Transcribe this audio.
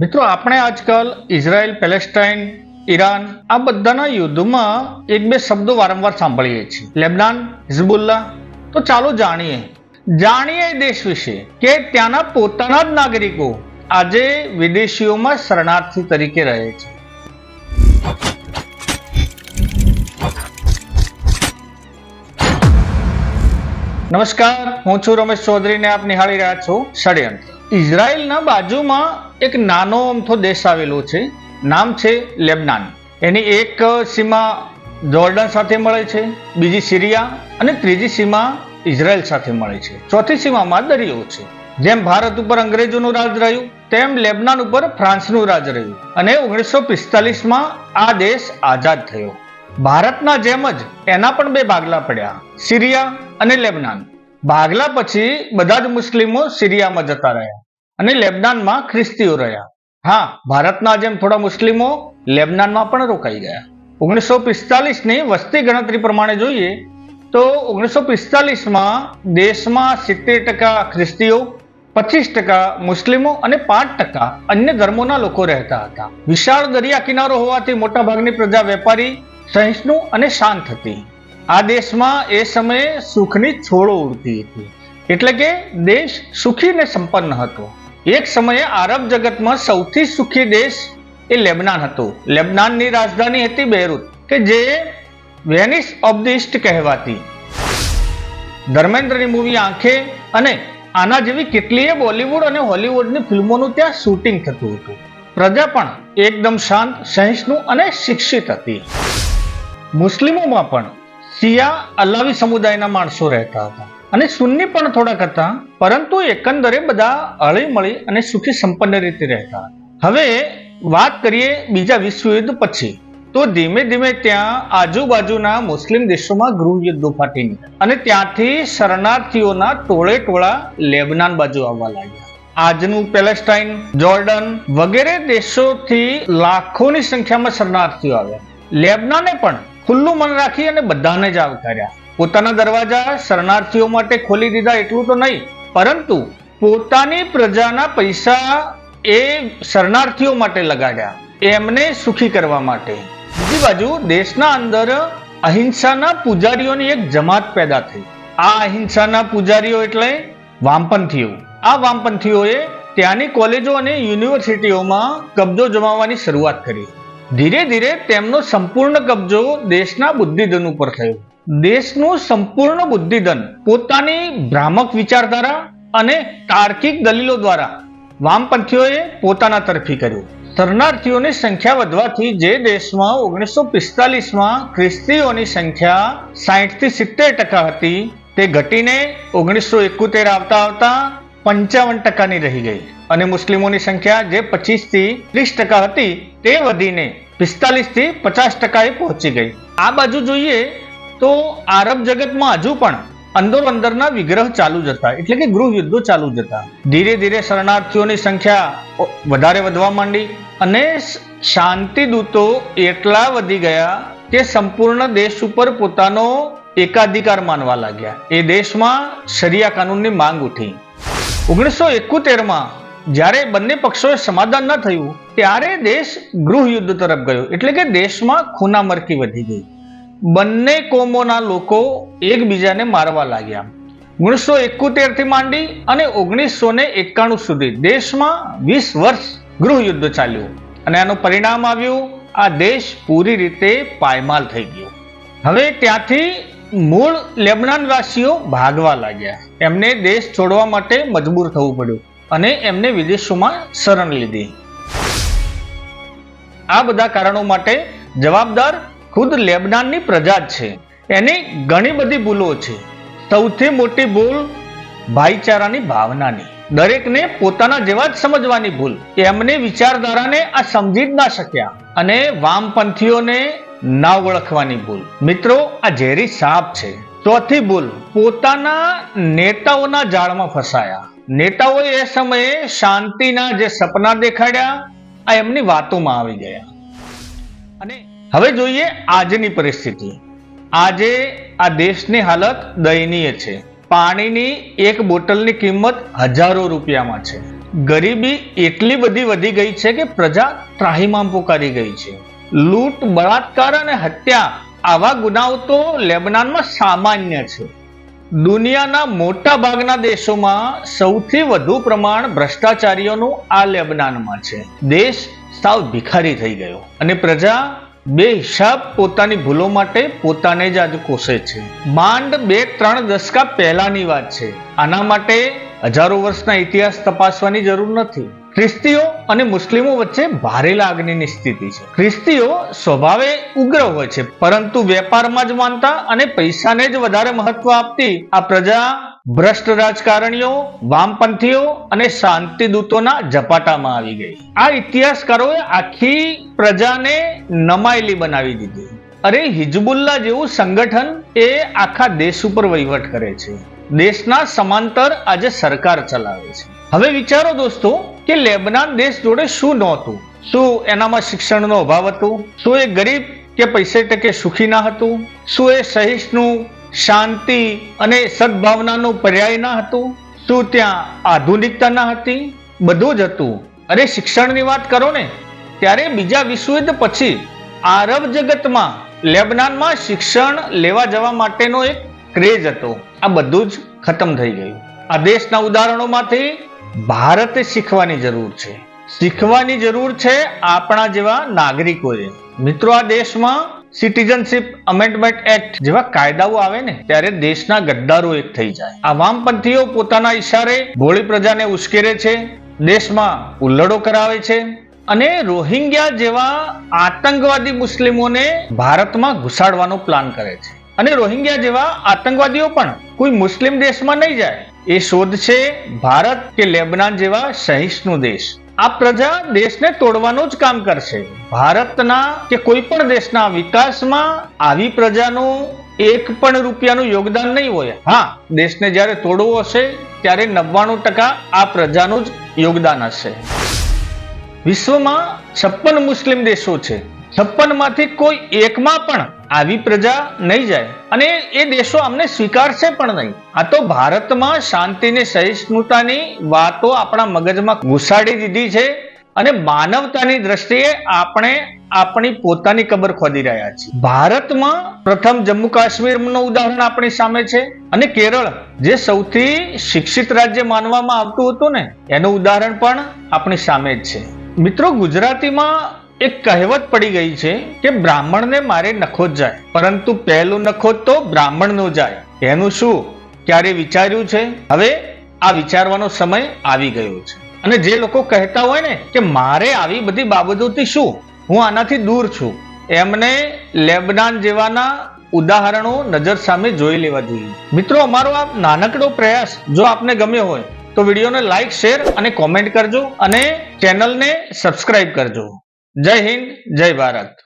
મિત્રો, આપણે આજકાલ ઇઝરાયલ, પેલેસ્ટાઇન, ઈરાન આ બધાના યુદ્ધમાં એક બે શબ્દો વારંવાર સાંભળીએ છીએ. લેબનાન હિઝબુલ્લા તો ચાલો જાણીએ. જાણીએ દેશ વિશે કે ત્યાંના પોતાના જ નાગરિકો આજે વિદેશીઓમાં શરણાર્થી તરીકે રહે છે. નમસ્કાર, હું છું રમેશ ચૌધરી ને આપ નિહાળી રહ્યા છો ષડયંત્ર. ઇઝરાયલના બાજુમાં એક નાનો અમથો દેશ આવેલો છે. નામ છે લેબનાન. એની એક સીમા જોર્ડન સાથે મળે છે, બીજી સિરિયા અને ત્રીજી સીમા ઇઝરાયલ સાથે મળે છે. ચોથી સીમામાં દરિયો છે. જેમ ભારત ઉપર અંગ્રેજોનું રાજ રહ્યું, તેમ લેબનાન ઉપર ફ્રાન્સનું રાજ રહ્યું. અને ઓગણીસો પિસ્તાલીસમાં આ દેશ આઝાદ થયો. ભારતના જેમ જ એના પણ બે ભાગલા પડ્યા, સિરિયા અને લેબનાન. ભાગલા પછી બધા જ મુસ્લિમો સિરિયામાં જતા રહ્યા અને લેબનાનમાં ખ્રિસ્તીઓ રહ્યા. હા, ભારતના જેમ થોડા મુસ્લિમો લેબનાનમાં પણ રોકાઈ ગયા. ઓગણીસો પિસ્તાલીસની વસ્તી ગણતરી પ્રમાણે જોઈએ તો ઓગણીસો પિસ્તાલીસમાં દેશમાં સિત્તેર ટકા ખ્રિસ્તીઓ, પચીસ ટકા મુસ્લિમો અને પાંચ ટકા અન્ય ધર્મોના લોકો રહેતા હતા. વિશાળ દરિયા કિનારો હોવાથી મોટાભાગની પ્રજા વેપારી, સહિષ્ણુ અને શાંત હતી. આ દેશમાં એ સમયે સુખની છોડો ઉડતી હતી. એટલે કે દેશ સુખી ને સંપન્ન હતો. એક સમયે આરબ જગતમાં સૌથી સુખી દેશ એ લેબનાન હતો. લેબનાનની રાજધાની હતી બેરૂત, કે જે વેનિસ ઓફ ધ કહેવાતી. ધર્મેન્દ્રની મૂવી આંખે અને આના જેવી કેટલીય બોલિવૂડ અને હોલિવૂડની ફિલ્મોનું ત્યાં શૂટિંગ થતું હતું. પ્રજા પણ એકદમ શાંત, સહિષ્ણુ અને શિક્ષિત હતી. મુસ્લિમોમાં પણ શિયા અલાવી સમુદાયના માણસો રહેતા હતા. અને સુન્ની પણ થોડાક હતા, પરંતુ એકંદરે બધા હળીમળી અને સુખી સંપન્ન રીતે રહેતા હવે વાત કરીએ બીજા વિશ્વયુદ્ધ પછી. તો ધીમે ધીમે ત્યાં આજુબાજુના મુસ્લિમ દેશોમાં ગૃહ યુદ્ધો ફાટી નીકળ્યા. અને ત્યાંથી શરણાર્થીઓના ટોળે ટોળા લેબનાન બાજુ આવવા લાગ્યા. આજનું પેલેસ્ટાઇન, જોર્ડન વગેરે દેશોથી લાખોની સંખ્યામાં શરણાર્થીઓ આવ્યા. લેબનાને પણ ખુલ્લું મન રાખી અને બધાને જ આવકાર્યા. પોતાના દરવાજા શરણાર્થીઓ માટે ખોલી દીધા એટલું તો નહીં, પરંતુ પોતાની પ્રજાના પૈસા એ શરણાર્થીઓ માટે લગાડ્યા. એમને સુખી કરવા માટે. બીજી બાજુ દેશના અંદર અહિંસાના પૂજારીઓની એક જમાત પેદા થઈ. આ અહિંસાના પૂજારીઓ એટલે વામપંથીઓ. આ વામપંથીઓએ ત્યાંની કોલેજો અને યુનિવર્સિટીઓમાં કબજો જમાવવાની શરૂઆત કરી. ધીરે ધીરે તેમનો સંપૂર્ણ કબજો દેશના બુદ્ધિધન ઉપર થયો. દેશનું સંપૂર્ણ બુદ્ધિધન પોતાની ભ્રામક વિચારધારા અને તાર્કિક દલીલો દ્વારા વામપંથીઓએ પોતાના તરફી કર્યું. શરણાર્થીઓની સંખ્યા વધવાથી જે દેશમાં ઓગણીસો પિસ્તાલીસમાં ખ્રિસ્તીઓની સંખ્યા સાહીઠથી સિત્તેર ટકા હતી, તે ઘટીને ઓગણીસો એકોતેર આવતા આવતા પંચાવન ટકાની રહી ગઈ. અને મુસ્લિમોની સંખ્યા જે પચીસથી ત્રીસ ટકા હતી, તે વધીને પિસ્તાલીસથી પચાસ ટકાએ પહોંચી ગઈ. આ બાજુ જોઈએ તો આરબ જગતમાં હજુ પણ અંદરો અંદરના વિગ્રહ ચાલુ જ હતા. એટલે કે ગૃહ યુદ્ધો ચાલુ જ હતા. ધીરે ધીરે શરણાર્થીઓની સંખ્યા વધારે વધવા માંડી અને શાંતિ દૂતો એટલા વધી ગયા કે સંપૂર્ણ દેશ ઉપર પોતાનો એકાધિકાર માનવા લાગ્યા. એ દેશમાં શરિયા કાનૂનની માંગ ઉઠી. ઓગણીસો એકોતેરમાં જ્યારે બંને પક્ષોએ સમાધાન ન થયું, ત્યારે દેશ ગૃહ યુદ્ધ તરફ ગયો. એટલે કે દેશમાં ખૂનામરકી વધી ગઈ. બંને કોમોના લોકો એકબીજાને મારવા લાગ્યા. ઓગણીસો એકોતેરથી માંડી અને ઓગણીસો ને એકાણું સુધી દેશમાં વીસ વર્ષ ગૃહ યુદ્ધ ચાલ્યું. અને આનું પરિણામ આવ્યું, આ દેશ પૂરી રીતે પાયમાલ થઈ ગયો. હવે ત્યાંથી મૂળ લેબનાનવાસીઓ ભાગવા લાગ્યા. એમને દેશ છોડવા માટે મજબૂર થવું પડ્યું અને એમને વિદેશોમાં શરણ લીધી. આ બધા કારણો માટે જવાબદાર ખુદ લેબનાનની પ્રજા જ છે. એની ઘણી બધી ભૂલો છે. સૌથી મોટી ભૂલ ભાઈચારાની ભાવનાની. દરેકને પોતાના જેવા જ સમજવાની ભૂલ. એમની વિચારધારાને આ સમજી જ ના શક્યા. અને વામપંથીઓને ના ઓળખવાની ભૂલ. મિત્રો, આ ઝેરી સાપ છે. ચોથી ભૂલ. પોતાના નેતાઓના જાળમાં ફસાયા. નેતાઓએ એ સમયે શાંતિના જે સપના દેખાડ્યા, આ એમની વાતોમાં આવી ગયા. અને હવે જોઈએ આજની પરિસ્થિતિ. આજે આ દેશની હાલત દયનીય છે. પાણીની એક બોટલની કિંમત હજારો રૂપિયામાં છે. ગરીબી એટલી બધી વધી ગઈ છે કે પ્રજા ત્રાહીમામ પોકારી ગઈ છે. લૂંટ, બળાત્કાર અને હત્યા આવા ગુનાઓ તો લેબનાનમાં સામાન્ય છે. દુનિયાના મોટા ભાગના દેશોમાં સૌથી વધુ પ્રમાણ ભ્રષ્ટાચારીઓનું આ લેબનાનમાં છે. દેશ સાવ ભિખારી થઈ ગયો અને પ્રજા બે હિસાબ પોતાની ભૂલો માટે પોતાને જ આજ કોસે છે. માંડ બે ત્રણ દશકા પહેલાની વાત છે. આના માટે હજારો વર્ષના ઇતિહાસ તપાસવાની જરૂર નથી. ખ્રિસ્તીઓ અને મુસ્લિમો વચ્ચે ભારે લાગણીની સ્થિતિ છે. ખ્રિસ્તીઓ સ્વભાવે ઉગ્ર હોય છે, પરંતુ વેપારમાં જ માનતા અને પૈસાને જ વધારે મહત્વ આપતી આ પ્રજા ભ્રષ્ટ રાજકારણીઓ, વામપંથીઓ અને શાંતિ દૂતોના ઝપાટામાં આવી ગઈ. આ ઇતિહાસકારોએ આખી પ્રજાને નમાયેલી બનાવી દીધી. અરે હિજબુલ્લા જેવું સંગઠન એ આખા દેશ ઉપર વહીવટ કરે છે. દેશના સમાંતર આજે સરકાર ચલાવે છે. હવે વિચારો દોસ્તો કે લેબનાન દેશ જોડે શું નહોતું? શું એનામાં શિક્ષણનો અભાવ હતો? શું એ ગરીબ કે પૈસે ટકે સુખી ના હતું? શું એ સહિષ્ણુ, શાંતિ અને સદભાવનાનું પર્યાય ના હતું? શું ત્યાં આધુનિકતા ના હતી? બધું જ હતું. અરે શિક્ષણની વાત કરો ને. ત્યારે બીજા વિશ્વયુદ્ધ પછી આરબ જગતમાં લેબનાનમાં શિક્ષણ લેવા જવા માટેનો એક ક્રેઝ હતો. આ બધું જ ખતમ થઈ ગયું. આ દેશના ઉદાહરણોમાંથી ભારતે શીખવાની જરૂર છે. શીખવાની જરૂર છે આપણા જેવા નાગરિકોએ. મિત્રો, આ દેશમાં સિટીઝનશિપ અમેન્ડમેન્ટ એક્ટ જેવા કાયદાઓ આવે ને, ત્યારે દેશના ગદ્દારો એક થઈ જાય. આ વામપંથીઓ પોતાના ઈશારે ભોળી પ્રજાને ઉશ્કેરે છે, દેશમાં ઉલ્લડો કરાવે છે અને રોહિંગ્યા જેવા આતંકવાદી મુસ્લિમોને ભારતમાં ઘુસાડવાનો પ્લાન કરે છે. અને રોહિંગ્યા જેવા આતંકવાદીઓ પણ કોઈ મુસ્લિમ દેશમાં નહીં જાય. એ શોધ છે ભારત કે લેબનાન જેવા સહિષ્ણુ દેશ. આ પ્રજા દેશને તોડવાનું જ કામ કરશે. ભારતના કે કોઈ પણ દેશના વિકાસમાં આવી પ્રજાનું એક પણ રૂપિયાનું યોગદાન નહીં હોય. હા, દેશને જ્યારે તોડવો હશે, ત્યારે નવ્વાણું ટકા આ પ્રજાનું જ યોગદાન હશે. વિશ્વમાં છપ્પન મુસ્લિમ દેશો છે. છપ્પનમાંથી કોઈ એકમાં પણ આવી પ્રજા નહીં જાય. અને એ દેશો અમને સ્વીકારશે પણ નહીં. આ તો ભારતમાં શાંતિની, સહિષ્ણુતાની વાતો આપણા મગજમાં ઘુસાડી દીધી છે અને માનવતાની દ્રષ્ટિએ આપણે આપણી પોતાની કબર ખોદી રહ્યા છીએ. ભારતમાં પ્રથમ જમ્મુ કાશ્મીરનું ઉદાહરણ આપણી સામે છે અને કેરળ, જે સૌથી શિક્ષિત રાજ્ય માનવામાં આવતું હતું ને, એનું ઉદાહરણ પણ આપણી સામે જ છે. મિત્રો, ગુજરાતીમાં એક કહેવત પડી ગઈ છે કે બ્રાહ્મણને મારે નખો જ જાય, પરંતુ પહેલું નખો તો બ્રાહ્મણનો જાય. એનું શું? ક્યારે વિચાર્યું છે? હવે આ વિચારવાનો સમય આવી ગયો છે. અને જે લોકો કહેતા હોય ને કે મારે આવી બધી બાબતોથી શું? હું આનાથી દૂર છું. એમને લેબનાન જેવાના ઉદાહરણો નજર સામે જોઈ લેવા જોઈએ. મિત્રો, અમારો આ નાનકડો પ્રયાસ જો આપને ગમ્યો હોય, તો વિડીયોને લાઈક, શેર અને કોમેન્ટ કરજો અને ચેનલને સબસ્ક્રાઇબ કરજો. જય હિન્દ જય ભારત.